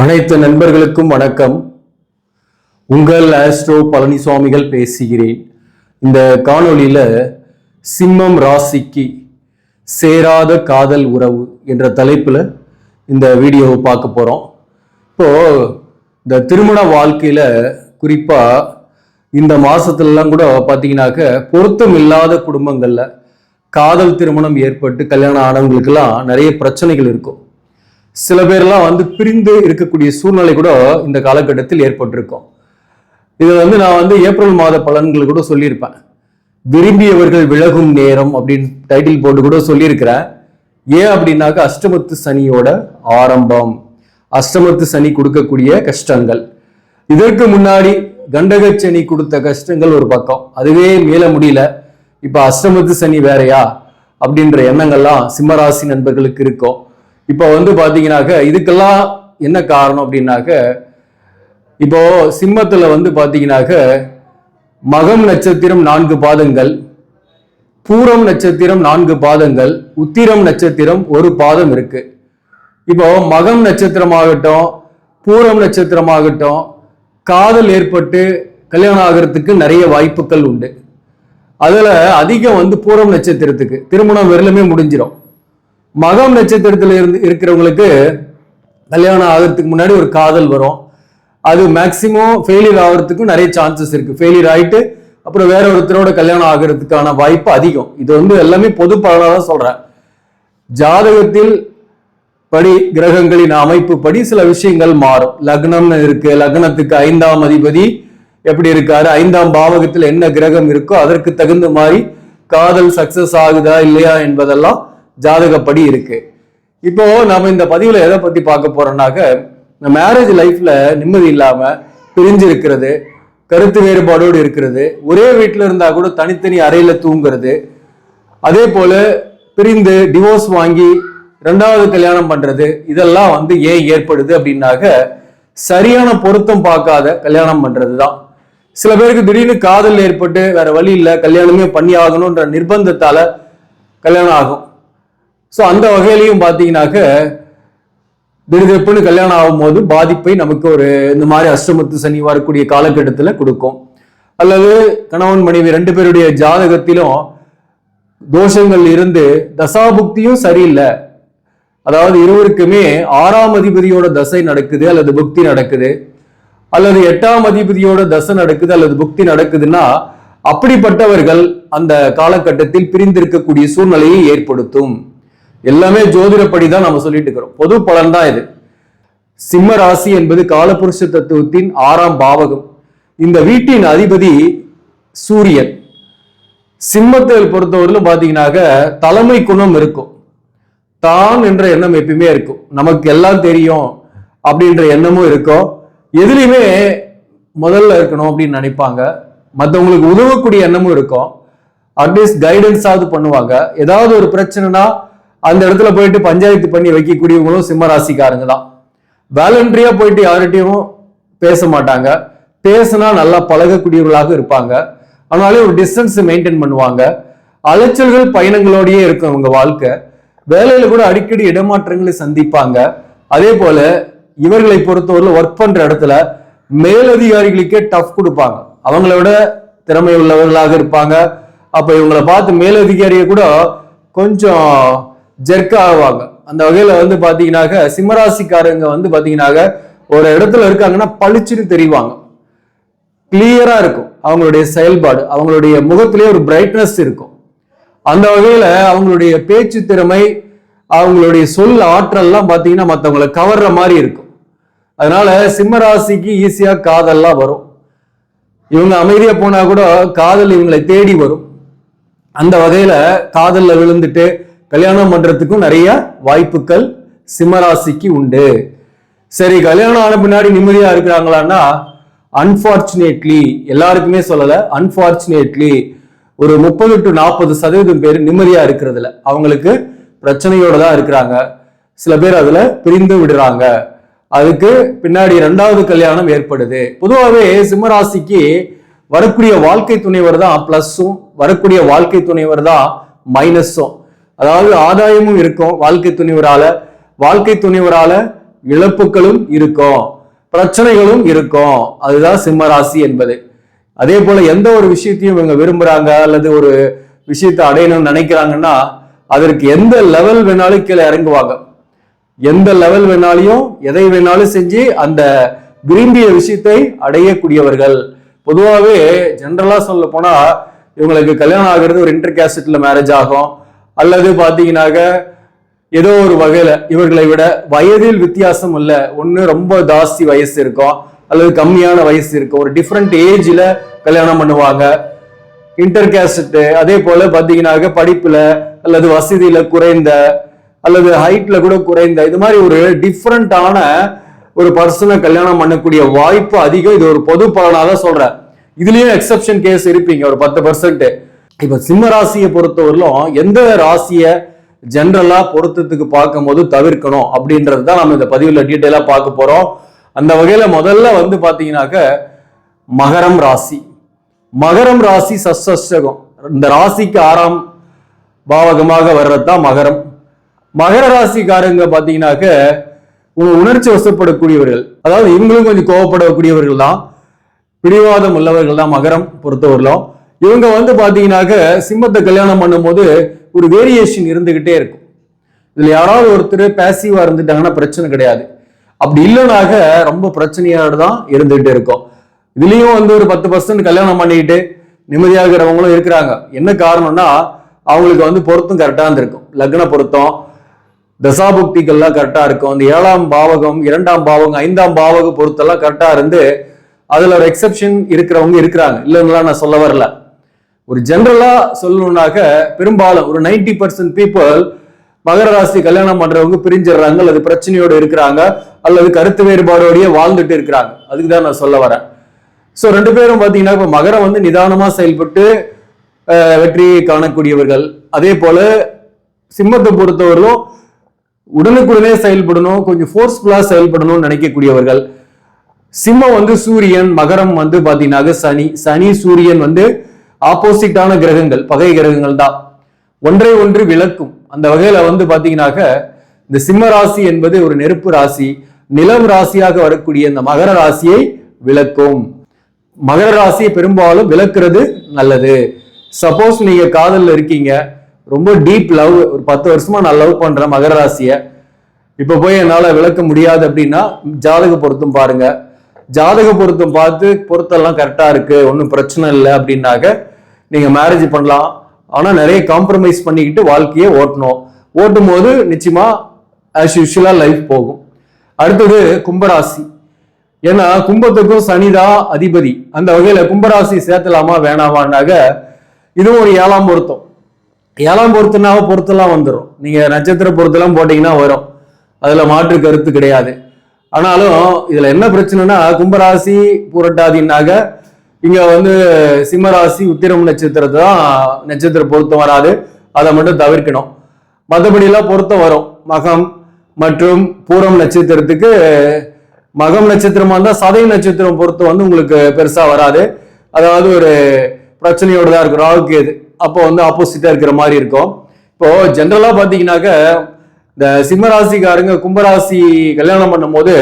அனைத்து நண்பர்களுக்கும் வணக்கம். உங்கள் ஆஸ்ட்ரோ பழனிசுவாமிகள் பேசுகிறேன். இந்த காணொளியில் சிம்மம் ராசிக்கு சேராத காதல் உறவு என்ற தலைப்பில் இந்த வீடியோவை பார்க்க போகிறோம் இப்போது இந்த திருமண வாழ்க்கையில் குறிப்பாக இந்த மாதத்துலலாம் கூட பார்த்தீங்கன்னாக்க பொருத்தம் இல்லாத குடும்பங்களில் காதல் திருமணம் ஏற்பட்டு கல்யாணம் ஆனவங்களுக்கெல்லாம் நிறைய பிரச்சனைகள் இருக்கும். சில பேர்லாம் வந்து பிரிந்து இருக்கக்கூடிய சூழ்நிலை கூட இந்த காலகட்டத்தில் ஏற்பட்டிருக்கும். இது வந்து நான் வந்து ஏப்ரல் மாத பலன்கள் கூட சொல்லியிருப்பேன். விரும்பியவர்கள் விலகும் நேரம் அப்படின்னு டைட்டில் போட்டு கூட சொல்லியிருக்கிறேன் ஏன் அப்படின்னாக்க அஷ்டமத்து சனியோட ஆரம்பம். அஷ்டமத்து சனி கொடுக்கக்கூடிய கஷ்டங்கள். இதற்கு முன்னாடி கண்டக சனி கொடுத்த கஷ்டங்கள் ஒரு பக்கம். அதுவே மேல முடியல. இப்போ அஷ்டமத்து சனி வேறையா? அப்படின்ற எண்ணங்கள்லாம் சிம்மராசி நண்பர்களுக்கு இருக்கும். இப்போ வந்து பார்த்தீங்கன்னாக்க இதுக்கெல்லாம் என்ன காரணம் அப்படின்னாக்க இப்போ சிம்மத்தில் வந்து பார்த்தீங்கன்னாக்க மகம் நட்சத்திரம் நான்கு பாதங்கள் பூரம் நட்சத்திரம் நான்கு பாதங்கள் உத்திரம் நட்சத்திரம் ஒரு பாதம் இருக்கு. இப்போ மகம் நட்சத்திரமாகட்டும் பூரம் நட்சத்திரமாகட்டும் காதல் ஏற்பட்டு கல்யாணம் ஆகிறதுக்கு நிறைய வாய்ப்புகள் உண்டு. அதில் அதிகம் வந்து பூரம் நட்சத்திரத்துக்கு திருமணம் விரலுமே முடிஞ்சிடும் மகம் நட்சத்திரத்தில் இருந்து இருக்கிறவங்களுக்கு கல்யாணம் ஆகிறதுக்கு முன்னாடி ஒரு காதல் வரும். அது மேக்சிமம் ஃபெயிலியர் ஆகிறதுக்கும் நிறைய சான்சஸ் இருக்கு. ஃபெயிலியர் ஆயிட்டு அப்புறம் வேற ஒருத்தரோட கல்யாணம் ஆகிறதுக்கான வாய்ப்பு அதிகம். இது வந்து எல்லாமே பொது பலனாக தான் சொல்றேன். ஜாதகத்தில் படி கிரகங்களின் அமைப்பு படி சில விஷயங்கள் மாறும். லக்னம்னு இருக்கு லக்னத்துக்கு ஐந்தாம் அதிபதி எப்படி இருக்காரு ஐந்தாம் பாவகத்தில் என்ன கிரகம் இருக்கோ அதற்கு தகுந்த மாதிரி காதல் சக்சஸ் ஆகுதா இல்லையா என்பதெல்லாம் ஜாதகப்படி இருக்கு. இப்போ நாம இந்த பதிவுல எதை பத்தி பார்க்க போறோம்னாக்க இந்த மேரேஜ் லைஃப்ல நிம்மதி இல்லாம பிரிஞ்சு இருக்கிறது கருத்து வேறுபாடோடு இருக்கிறது ஒரே வீட்டில் இருந்தா கூட தனித்தனி அறையில தூங்குறது அதே போல பிரிந்து டிவோர்ஸ் வாங்கி ரெண்டாவது கல்யாணம் பண்றது இதெல்லாம் வந்து ஏன் ஏற்படுது அப்படின்னாக்க சரியான பொருத்தம் பார்க்காத கல்யாணம் பண்றது தான் சில பேருக்கு திடீர்னு காதல் ஏற்பட்டு வேற வழி இல்லை கல்யாணமே பண்ணி ஆகணும்ன்ற நிர்பந்தத்தால கல்யாணம் ஆகும். ஸோ அந்த வகையிலையும் பார்த்தீங்கன்னாக்க திடுதிப்புன்னு கல்யாணம் ஆகும்போது பாதிப்பை நமக்கு ஒரு இந்த மாதிரி அஷ்டமத்து சனி வரக்கூடிய காலகட்டத்தில் கொடுக்கும். அல்லது கணவன் மனைவி ரெண்டு பேருடைய ஜாதகத்திலும் தோஷங்கள் இருந்து தசாபுக்தியும் சரியில்லை. அதாவது இருவருக்குமே ஆறாம் அதிபதியோட தசை நடக்குது அல்லது புக்தி நடக்குது. அல்லது எட்டாம் அதிபதியோட தசை நடக்குது அல்லது புக்தி நடக்குதுன்னா அப்படிப்பட்டவர்கள் அந்த காலகட்டத்தில் பிரிந்திருக்கக்கூடிய சூழ்நிலையை ஏற்படுத்தும். எல்லாமே ஜோதிடப்படி தான் நம்ம சொல்லிட்டு இருக்கிறோம். பொது பலன் தான் இது. சிம்ம ராசி என்பது காலபுருஷ தத்துவத்தின் ஆறாம் பாவகம். இந்த வீட்டின் அதிபதி சூரியன். சிம்மத்தை பொறுத்தவரையிலும் பார்த்தீங்கன்னாக்க தலைமை குணம் இருக்கும். தான் என்ற எண்ணம் எப்பயுமே இருக்கும். நமக்கு எல்லாம் தெரியும் அப்படின்ற எண்ணமும் இருக்கும். எதுலையுமே முதல்ல இருக்கணும் அப்படின்னு நினைப்பாங்க. மற்றவங்களுக்கு உதவக்கூடிய எண்ணமும் இருக்கும். அட்லீஸ்ட் கைடன்ஸாவது பண்ணுவாங்க. ஏதாவது ஒரு பிரச்சனைனா அந்த இடத்துல போயிட்டு பஞ்சாயத்து பண்ணி வைக்கக்கூடியவங்களும் சிம்ம ராசிக்காரங்க தான். வேலண்ட்ரியா போயிட்டு யார்கிட்டையும் பேச மாட்டாங்க. பேசினா நல்லா பழகக்கூடியவர்களாக இருப்பாங்க. அதனாலே ஒரு டிஸ்டன்ஸ் மெயின்டைன் பண்ணுவாங்க. அலைச்சல்கள் பயணங்களோடயே இருக்கும் அவங்க வாழ்க்கை. வேலையில கூட அடிக்கடி இடமாற்றங்களை சந்திப்பாங்க. அதே போல இவர்களை பொறுத்தவரை ஒர்க் பண்ற இடத்துல மேலதிகாரிகளுக்கே டஃப் கொடுப்பாங்க. அவங்கள விட திறமை உள்ளவர்களாக இருப்பாங்க. அப்ப இவங்களை பார்த்து மேலதிகாரியை கூட கொஞ்சம் ஜெர்க் ஆவாங்க. அந்த வகையில வந்து பாத்தீங்கன்னாக்க சிம்மராசிக்காரங்க வந்து பாத்தீங்கன்னாக்க ஒரு இடத்துல இருக்காங்கன்னா பளிச்சுன்னு தெரிவாங்க. கிளியரா இருக்கும். அவங்களுடைய செயல்பாடு அவங்களுடைய முகத்திலேயே ஒரு பிரைட்னஸ் இருக்கும். அந்த வகையில அவங்களுடைய பேச்சு திறமை அவங்களுடைய சொல் ஆற்றல்லாம் பாத்தீங்கன்னா மற்றவங்களை கவர்ற மாதிரி இருக்கும். அதனால சிம்மராசிக்கு ஈஸியா காதல்லாம் வரும். இவங்க அமைதியா போனா கூட காதல் இவங்களை தேடி வரும். அந்த வகையில காதல்ல விழுந்துட்டு கல்யாணம் பண்றதுக்கும் நிறைய வாய்ப்புகள் சிம்மராசிக்கு உண்டு. சரி கல்யாணம் ஆன பின்னாடி நிம்மதியா இருக்கிறாங்களான்னா அன்பார்ச்சுனேட்லி எல்லாருக்குமே சொல்லல. அன்பார்ச்சுனேட்லி ஒரு முப்பது டு நாற்பது சதவீதம் பேர் நிம்மதியா இருக்கிறதுல. அவங்களுக்கு பிரச்சனையோட தான் இருக்கிறாங்க. சில பேர் அதுல பிரிந்து விடுறாங்க. அதுக்கு பின்னாடி ரெண்டாவது கல்யாணம் ஏற்படுது. பொதுவாகவே சிம்மராசிக்கு வரக்கூடிய வாழ்க்கை துணைவர் தான் பிளஸும் வரக்கூடிய வாழ்க்கை துணைவர் தான் மைனஸும் அதாவது ஆதாயமும் இருக்கும் வாழ்க்கை துணிவரால வாழ்க்கை துணிவரால இழப்புகளும் இருக்கும். பிரச்சனைகளும் இருக்கும். அதுதான் சிம்ம ராசி என்பது. அதே போல எந்த ஒரு விஷயத்தையும் இவங்க விரும்புறாங்க அல்லது ஒரு விஷயத்தை அடையணும்னு நினைக்கிறாங்கன்னா அதற்கு எந்த லெவல் வேணாலும் கீழே இறங்குவாங்க. எந்த லெவல் வேணாலையும் எதை வேணாலும் செஞ்சு அந்த விரும்பிய விஷயத்தை அடையக்கூடியவர்கள். பொதுவாகவே ஜென்ரலா சொல்ல போனா இவங்களுக்கு கல்யாணம் ஆகிறது ஒரு இன்டர் கேஸ்டில் மேரேஜ் ஆகும். அல்லது பாத்தீங்கன்னாக்க ஏதோ ஒரு வகையில இவர்களை விட வயதில் வித்தியாசம் இல்ல. ஒண்ணு ரொம்ப ஜாஸ்தி வயசு இருக்கும். அல்லது கம்மியான வயசு இருக்கும். ஒரு டிஃப்ரெண்ட் ஏஜ்ல கல்யாணம் பண்ணுவாங்க. இன்டர் கேஸ்ட் அதே போல பாத்தீங்கன்னாக்க படிப்புல அல்லது வசதியில குறைந்த அல்லது ஹைட்ல கூட குறைந்த இது மாதிரி ஒரு டிஃப்ரெண்டான ஒரு பர்சனை கல்யாணம் பண்ணக்கூடிய வாய்ப்பு அதிகம். இது ஒரு பொது பலனாக தான் சொல்றேன். இதுலயும் எக்ஸப்ஷன் கேஸ் இருப்பீங்க. ஒரு பத்து பர்சன்ட் இப்போ சிம்ம ராசியை பொறுத்தவரையிலும் எந்த ராசியை ஜென்ரலாக பொருத்தத்துக்கு பார்க்கும்போது தவிர்க்கணும் அப்படின்றது தான் நம்ம இந்த பதிவில் டீட்டெயிலாக பார்க்க போகிறோம் அந்த வகையில் முதல்ல வந்து பார்த்தீங்கன்னாக்க மகரம் ராசி. மகரம் ராசி சஷ்டகம் இந்த ராசிக்கு ஆறாம் பாவகமாக வர்றது தான் மகரம். மகர ராசிக்காரங்க பார்த்தீங்கன்னாக்க உ- உணர்ச்சி வசப்படக்கூடியவர்கள் அதாவது இவங்களும் கொஞ்சம் கோவப்படக்கூடியவர்கள் தான் பிடிவாதம் உள்ளவர்கள் தான் மகரம் பொறுத்தவரையிலும். இவங்க வந்து பார்த்தீங்கன்னாக்க சிம்மத்தை கல்யாணம் பண்ணும்போது ஒரு வேரியேஷன் இருந்துகிட்டே இருக்கும். இதில் யாராவது ஒருத்தர் பேசிவாக இருந்துட்டாங்கன்னா பிரச்சனை கிடையாது. அப்படி இல்லைனாக்க ரொம்ப பிரச்சனையோட தான் இருந்துகிட்டு இருக்கும். இதுலேயும் வந்து ஒரு பத்து பர்சன்ட் கல்யாணம் பண்ணிக்கிட்டு நிம்மதியாகிறவங்களும் இருக்கிறாங்க. என்ன காரணம்னா அவங்களுக்கு வந்து பொருத்தம் கரெக்டாக இருந்திருக்கும். லக்ன பொருத்தம் தசாபுக்திகள்லாம் கரெக்டாக இருக்கும். இந்த ஏழாம் பாவகம் இரண்டாம் பாவகம் ஐந்தாம் பாவக பொருத்தெல்லாம் கரெக்டாக இருந்து அதில் ஒரு எக்ஸெப்ஷன் இருக்கிறவங்க இருக்கிறாங்க. இல்லைங்களா நான் சொல்ல வரல. ஒரு ஜென்ரலாக சொல்லணும்னாக்க பெரும்பாலும் ஒரு 90% பர்சன்ட் பீப்புள் மகர ராசி கல்யாணம் பண்றவங்க பிரிஞ்சிடுறாங்க அல்லது பிரச்சனையோடு இருக்கிறாங்க அல்லது கருத்து வேறுபாடோடையே வாழ்ந்துட்டு இருக்கிறாங்க. அதுக்கு தான் நான் சொல்ல வரேன். ஸோ ரெண்டு பேரும் பார்த்தீங்கன்னா இப்போ மகரம் வந்து நிதானமாக செயல்பட்டு வெற்றியை காணக்கூடியவர்கள். அதே போல சிம்மத்தை பொறுத்தவரையிலும் உடனுக்குடனே செயல்படணும் கொஞ்சம் ஃபோர்ஸ்ஃபுல்லாக செயல்படணும்னு நினைக்கக்கூடியவர்கள். சிம்மம் வந்து சூரியன் மகரம் வந்து பார்த்தீங்கன்னாக்க சனி. சனி சூரியன் வந்து ஆப்போசிட்டான கிரகங்கள் பகை கிரகங்கள் தான் ஒன்றை ஒன்று விளக்கும். அந்த வகையில வந்து பாத்தீங்கன்னாக்க இந்த சிம்ம ராசி என்பது ஒரு நெருப்பு ராசி நிலம் ராசியாக வரக்கூடிய இந்த மகர ராசியை விளக்கும். மகர ராசியை பெரும்பாலும் விளக்குறது நல்லது. சப்போஸ் நீங்க காதல்ல இருக்கீங்க ரொம்ப டீப் லவ் ஒரு பத்து வருஷமா நான் லவ் பண்றேன் மகர ராசியை. இப்ப போய் என்னால விளக்க முடியாது அப்படின்னா ஜாதக பொருத்தம் பாருங்க. ஜாதக பொருத்தம் பார்த்து பொருத்தெல்லாம் கரெக்டா இருக்கு ஒன்றும் பிரச்சனை இல்லை அப்படின்னாக்க நீங்கள் மேரேஜ் பண்ணலாம். ஆனால் நிறைய காம்ப்ரமைஸ் பண்ணிக்கிட்டு வாழ்க்கையை ஓட்டணும். ஓட்டும் போது நிச்சயமாக ஆஸ் யூஷுவலாக லைஃப் போகும். அடுத்தது கும்பராசி. ஏன்னா கும்பத்துக்கும் சனிதான் அதிபதி. அந்த வகையில் கும்பராசி சேர்த்தலாமா வேணாமான்னாக இதுவும் ஒரு ஏழாம் பொருத்தம். ஏழாம் பொருத்தனாவ பொருத்தெல்லாம் வந்துடும் நீங்கள் நட்சத்திர பொருத்தெல்லாம் போட்டிங்கன்னா வரும். அதில் மாற்று கருத்து கிடையாது. ஆனாலும் இதில் என்ன பிரச்சனைனா கும்பராசி புரட்டாதின்னாக இங்க வந்து சிம்மராசி உத்திரம் நட்சத்திரத்தை தான் நட்சத்திர பொருத்தம் வராது. அதை மட்டும் தவிர்க்கணும். மற்றபடியெல்லாம் பொருத்தம் வரும். மகம் மற்றும் பூரம் நட்சத்திரத்துக்கு மகம் நட்சத்திரமா இருந்தால் சதய நட்சத்திரம் பொறுத்து வந்து உங்களுக்கு பெருசாக வராது. அதாவது ஒரு பிரச்சனையோட தான் இருக்கும். ராகு இது அப்போ வந்து ஆப்போசிட்டாக இருக்கிற மாதிரி இருக்கும். இப்போ ஜென்ரலாக பார்த்தீங்கன்னாக்க இந்த சிம்மராசிக்காரங்க கும்பராசி கல்யாணம் பண்ணும்போது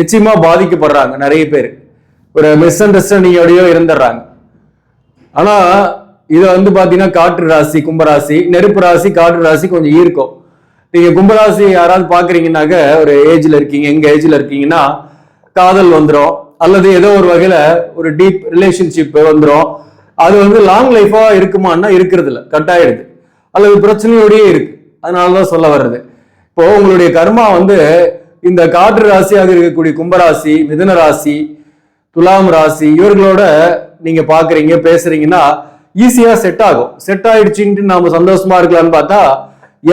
நிச்சயமாக பாதிக்கப்படுறாங்க நிறைய பேர். ஒரு மிஸ் அண்டர்ஸ்டாண்டிங்கோடயோ இருந்துடுறாங்க. ஆனா இது வந்து பாத்தீங்கன்னா காற்று ராசி கும்பராசி நெருப்பு ராசி காற்று ராசி கொஞ்சம் ஈர்க்கும். நீங்க கும்பராசி யாராவது பாக்குறீங்கன்னாக்க ஒரு ஏஜ்ல இருக்கீங்க எங்க ஏஜ்ல இருக்கீங்கன்னா காதல் வந்துடும் அல்லது ஏதோ ஒரு வகையில ஒரு டீப் ரிலேஷன்ஷிப் வந்துடும் அது வந்து லாங் லைஃபா இருக்குமான்னா இருக்கிறது இல்லை கட் ஆயிடுது அல்லது பிரச்சனையோடயே இருக்கு. அதனாலதான் சொல்ல வர்றது. இப்போ உங்களுடைய கர்மா வந்து இந்த காற்று ராசியாக இருக்கக்கூடிய கும்பராசி மிதுன ராசி துலாம் ராசி இவர்களோட நீங்க பாக்குறீங்க பேசுறீங்கன்னா ஈஸியா செட் ஆகும். செட் ஆயிடுச்சுன்ட்டு நாம சந்தோஷமா இருக்கலாம்னு பார்த்தா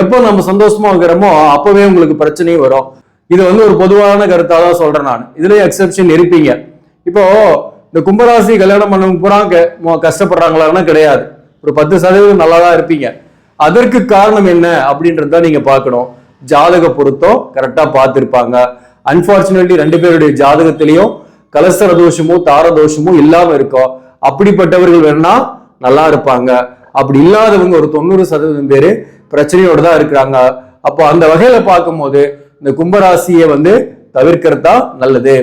எப்போ நம்ம சந்தோஷமா இருக்கிறோமோ அப்பவே உங்களுக்கு பிரச்சனையும் வரும். இது வந்து ஒரு பொதுவான கருத்தா தான் சொல்றேன் நான். இதுலயும் எக்ஸெப்ஷன் இருப்பீங்க. இப்போ இந்த கும்பராசி கல்யாணம் பண்ணவங்க பூரா கஷ்டப்படுறாங்களான்னா கிடையாது. ஒரு பத்து சதவீதம் நல்லா தான் இருப்பீங்க. அதற்கு காரணம் என்ன அப்படின்றத நீங்க பார்க்கணும். ஜாதக பொருத்தம் கரெக்டா பார்த்துருப்பாங்க. அன்பார்ச்சுனேட்லி ரெண்டு பேருடைய ஜாதகத்திலையும் கலசர தோஷமோ தார தோஷமோ இல்லாம இருக்கோ அப்படிப்பட்டவர்கள் வேணா நல்லா இருப்பாங்க. அப்படி இல்லாதவங்க ஒரு தொண்ணூறு சதவீதம் பேரு பிரச்சனையோட தான் இருக்கிறாங்க. அப்போ அந்த வகையில பார்க்கும்போது இந்த கும்பராசியை வந்து தவிர்க்கிறதா நல்லது.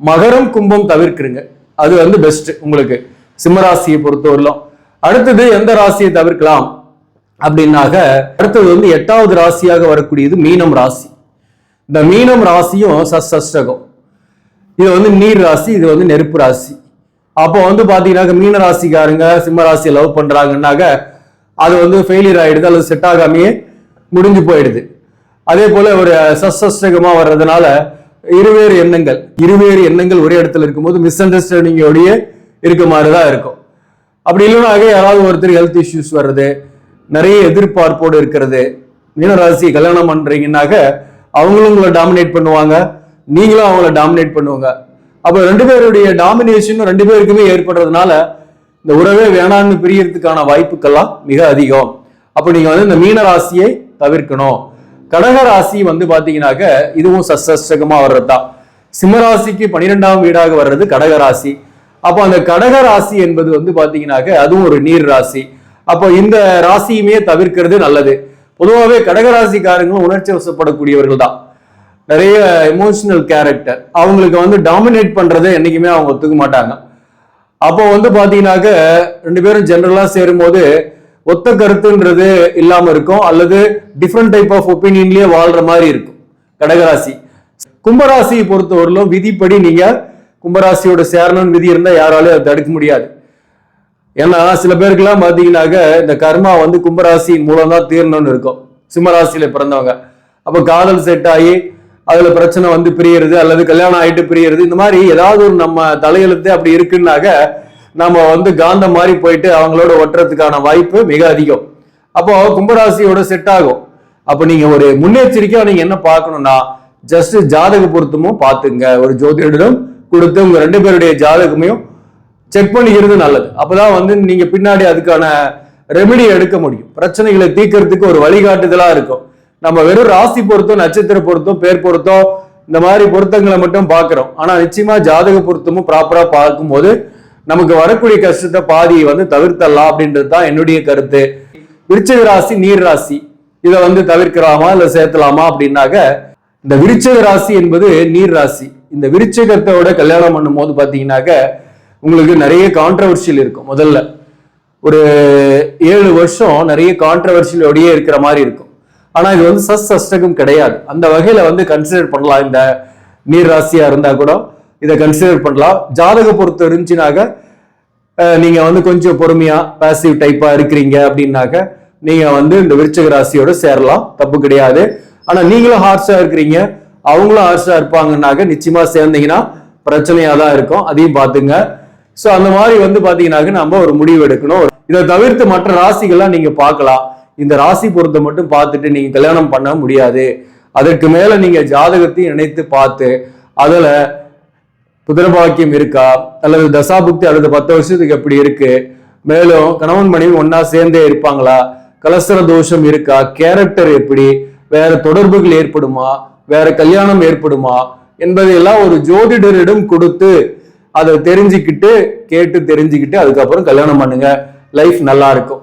மகரம் கும்பம் தவிர்க்கிறங்க அது வந்து பெஸ்ட் உங்களுக்கு. சிம்மராசியை பொறுத்தவரையிலும். அடுத்தது எந்த ராசியை தவிர்க்கலாம்? அப்படின்னாக அடுத்தது வந்து எட்டாவது ராசியாக வரக்கூடியது மீனம் ராசி. இந்த மீனம் ராசியும் சஷ்டகம். இது வந்து நீர் ராசி இது வந்து நெருப்பு ராசி. அப்போ வந்து பாத்தீங்கன்னாக்க மீன ராசிக்காரங்க சிம்ம ராசியை லவ் பண்றாங்கன்னாக்க அது வந்து ஃபெயிலியர் ஆயிடுது அல்லது செட் ஆகாமையே முடிஞ்சு போயிடுது. அதே போல ஒரு சஷ்டகமா வர்றதுனால இருவேறு எண்ணங்கள் இருவேறு எண்ணங்கள் ஒரே இடத்துல இருக்கும்போது மிஸ் அண்டர்ஸ்டாண்டிங்கோடைய இருக்க மாதிரி தான் இருக்கும். அப்படி இல்லைனாக்க யாராவது ஒருத்தர் ஹெல்த் இஷ்யூஸ் வர்றது நிறைய எதிர்பார்ப்போடு இருக்கிறது மீனராசி கல்யாணம் பண்றீங்கன்னாக்க அவங்களும் உங்களை டாமினேட் பண்ணுவாங்க. நீங்களும் அவங்கள டாமினேட் பண்ணுவாங்க. அப்போ ரெண்டு பேருடைய டாமினேஷனும் ரெண்டு பேருக்குமே ஏற்படுறதுனால இந்த உறவே வேணான்னு பிரியறதுக்கான வாய்ப்புக்கெல்லாம் மிக அதிகம். அப்போ நீங்கள் வந்து இந்த மீன ராசியை தவிர்க்கணும். கடக ராசி வந்து பார்த்தீங்கன்னாக்க இதுவும் சஷ்டகமா வர்றதுதான். சிம்மராசிக்கு பனிரெண்டாம் வீடாக வர்றது கடக ராசி. அப்போ அந்த கடக ராசி என்பது வந்து பார்த்தீங்கன்னாக்க அதுவும் ஒரு நீர் ராசி. அப்போ இந்த ராசியுமே தவிர்க்கிறது நல்லது. பொதுவாகவே கடகராசிக்காரங்களும் உணர்ச்சி வசப்படக்கூடியவர்கள் தான். நிறைய எமோஷனல் கேரக்டர் அவங்களுக்கு வந்து டாமினேட் பண்ணுறதை என்றைக்குமே அவங்க ஒத்துக்க மாட்டாங்க. அப்போ வந்து பார்த்தீங்கன்னாக்க ரெண்டு பேரும் ஜென்ரலாக சேரும்போது ஒத்த கருத்துன்றது இல்லாமல் இருக்கும். அல்லது டிஃப்ரெண்ட் டைப் ஆஃப் ஒப்பீனியன்லேயே வாழ்கிற மாதிரி இருக்கும். கடகராசி. கும்பராசியை பொறுத்தவரையிலும் விதிப்படி நீங்கள் கும்பராசியோட சேரணும்னு விதி இருந்தால் யாராலையும் அதை தடுக்க முடியாது. ஏன்னா சில பேருக்குலாம் பார்த்தீங்கன்னாக்க இந்த கர்மா வந்து கும்பராசி மூலம் தான் தீரணும்னு இருக்கும். சிம்மராசியில் பிறந்தவங்க. அப்போ காதல் செட் ஆகி அதுல பிரச்சனை வந்து பிரியறது அல்லது கல்யாணம் ஆயிட்டு பிரியறது இந்த மாதிரி ஏதாவது ஒரு நம்ம தலையெழுத்து அப்படி இருக்குன்னாக்க நம்ம வந்து காந்தம் மாதிரி போயிட்டு அவங்களோட ஒட்டுறதுக்கான வாய்ப்பு மிக அதிகம். அப்போ கும்பராசியோட செட் ஆகும். அப்ப நீங்க ஒரு முன்னெச்சரிக்கையா நீங்க என்ன பார்க்கணும்னா ஜஸ்ட் ஜாதக பொருத்தமும் பார்த்துங்க. ஒரு ஜோதிடரிடம் கொடுத்து உங்க ரெண்டு பேருடைய ஜாதகமையும் செக் பண்ணிக்கிறது நல்லது. அப்பதான் வந்து நீங்க பின்னாடி அதுக்கான ரெமெடி எடுக்க முடியும். பிரச்சனைகளை தீர்க்கறதுக்கு ஒரு வழிகாட்டுதலா இருக்கும். நம்ம வெறும் ராசி பொருத்தம் நட்சத்திர பொருத்தம் பேர் பொருத்தம் இந்த மாதிரி பொருத்தங்களை மட்டும் பார்க்குறோம். ஆனால் நிச்சயமா ஜாதக பொருத்தமும் ப்ராப்பராக பார்க்கும்போது நமக்கு வரக்கூடிய கஷ்டத்தை பாதியை வந்து தவிர்த்தலாம் அப்படின்றது தான் என்னுடைய கருத்து. விருச்சக ராசி நீர் ராசி. இதை வந்து தவிர்க்கலாமா இல்லை சேர்த்தலாமா அப்படின்னாக்க இந்த விருச்சக ராசி என்பது நீர் ராசி. இந்த விருச்சகத்தோட கல்யாணம் பண்ணும் போது பார்த்தீங்கன்னாக்க உங்களுக்கு நிறைய கான்ட்ரவர்ஷியல் இருக்கும் முதல்ல. ஒரு ஏழு வருஷம் நிறைய கான்ட்ரவர்ஷியலோடயே இருக்கிற மாதிரி இருக்கும். ஆனா இது வந்து சஸ் அஷ்டகம் கிடையாது. அந்த வகையில வந்து கன்சிடர் பண்ணலாம். இந்த நீர் ராசியா இருந்தா கூட இதை கன்சிடர் பண்ணலாம். ஜாதக பொறுத்து இருந்துச்சுனாக்க நீங்கள் நீங்க வந்து கொஞ்சம் பொறுமையா பாசிவ் டைப்பா இருக்கிறீங்க அப்படின்னாக்க நீங்க வந்து இந்த விருச்சக ராசியோட சேரலாம். தப்பு கிடையாது. ஆனா நீங்களும் ஹார்ஷா இருக்கிறீங்க. அவங்களும் ஹார்ஷா இருப்பாங்கன்னாக்க நிச்சயமா சேர்ந்தீங்கன்னா பிரச்சனையா தான் இருக்கும். அதையும் பாத்துங்க ஸோ அந்த மாதிரி வந்து பாத்தீங்கன்னாக்க நம்ம ஒரு முடிவு எடுக்கணும். இதை தவிர்த்து மற்ற ராசிகள்லாம் நீங்க பார்க்கலாம். இந்த ராசி பொருத்தம் மட்டும் பார்த்துட்டு நீங்க கல்யாணம் பண்ண முடியாது. அதற்கு மேல நீங்க ஜாதகத்தையும் இணைத்து பார்த்து அதுல புதிரபாக்கியம் இருக்கா? அல்லது தசாபுக்தி அல்லது பத்து வருஷத்துக்கு எப்படி இருக்கு? மேலும் கணவன் மனைவி ஒன்னா சேர்ந்தே இருப்பாங்களா? கலசர தோஷம் இருக்கா? கேரக்டர் எப்படி? வேற தொடர்புகள் ஏற்படுமா? வேற கல்யாணம் ஏற்படுமா? என்பதையெல்லாம் ஒரு ஜோதிடரிடம் கொடுத்து அதை தெரிஞ்சுக்கிட்டு கேட்டு தெரிஞ்சுக்கிட்டு அதுக்கப்புறம் கல்யாணம் பண்ணுங்க. லைஃப் நல்லா இருக்கும்.